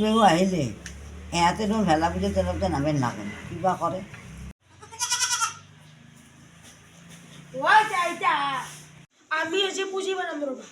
বিহু আহিলে। এহাতে দেখোন ভেলা পুজো তেওঁলোকে নামে নাকোন কিবা কৰে। আমি আজি পুজি বানাম ৰ'বা।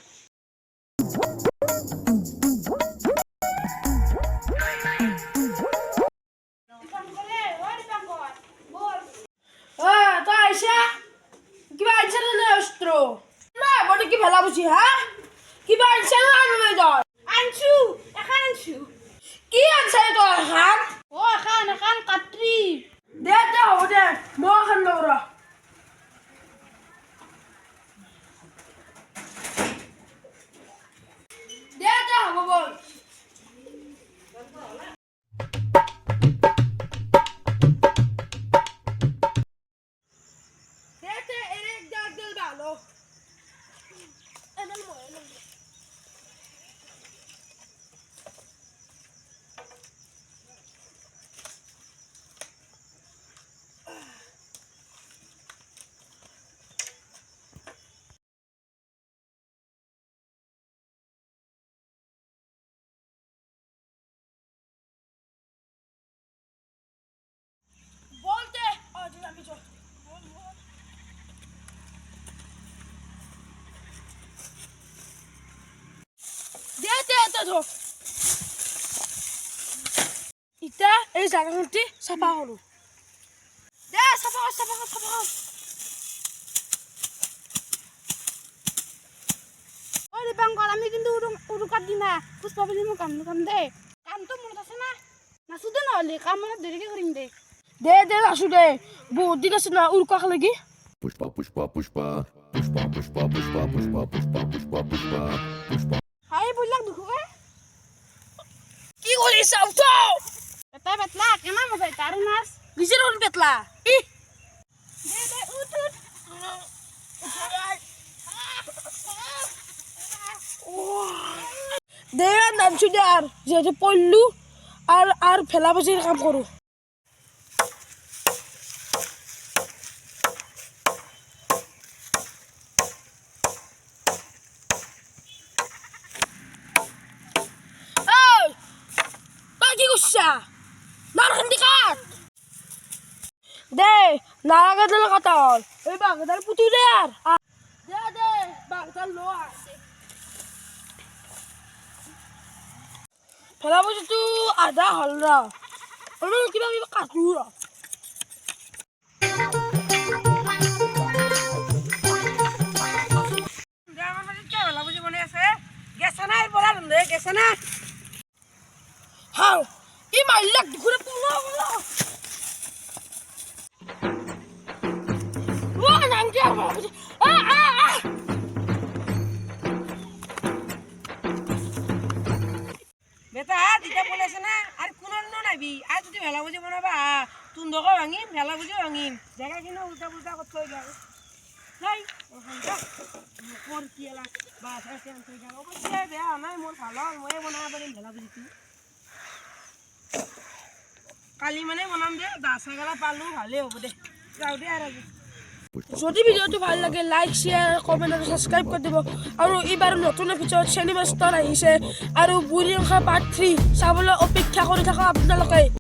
দে দে দে ধর ইটা এই জায়গাটি চাফা করো দে চাফা কর চাফা কর চাফা কর ওই দীপাঙ্কর আমি কিন্তু উৰুকাত দিম না পুষ্পা বুলি মই কাম কাম দে কামটো মনত আছে না নাচো দে নহ'লে কাম মানে দেৰিকে কৰিম দে দে দে নাচো দে বহুত দিন আছে না উৰুকা লাগি Pushpa, pushpa, pushpa, pushpa, pushpa, pushpa, pushpa, pushpa, pushpa, pushpa, pushpa. Bisa auto. Betla betla, kenapa saya taruh mas? Bisa dong betla. Ih. Bebe utut. দেয়ার নাম শুনে আর যে পড়লু আর আর ফেলাবাজির কাম করু Nar hindi kat. De, naraga dala katal. Ay bang dal putu der. De de, bang dal loa. Pala mo tu ada halra. Ano kibang ibakasura. Gesa na, ibolalım de, gesa na. How? ই মারলা ঘুরে পুরো ও নাঙ্গি আ আ আ। বেটা দিটা বলেছে না, আর কোনন নাবি, আর যদি মেলা বুঝি মনে বা তুন্দক ভাঙিম মেলা বুঝি ভাঙিম। জায়গা উল্টা পুল্টা করতে হয়ে যাবে। যাই, ওখানটা। মোর কি এলা বাস আছে আনতে যাব। বেয়া নাই মোর ভালো মই বনাব পারিম মেলা বুঝি তুই কালি মানে বনাম দে দা ছাগলা পালো ভালে হ'ব দে। যাওঁ দে আৰু যদি ভিডিঅ'টো ভালো লাগে লাইক শ্বেয়াৰ কমেণ্ট আৰু ছাবস্ক্ৰাইব কৰি দিব। আৰু এইবাৰ নতুন এপিছড চেনিমা ষ্টাৰ আহিছে। আৰু বুঢ়ী অংশা পাৰ্ট থ্ৰী চাবলৈ অপেক্ষা কৰি থকা আপোনালোকে।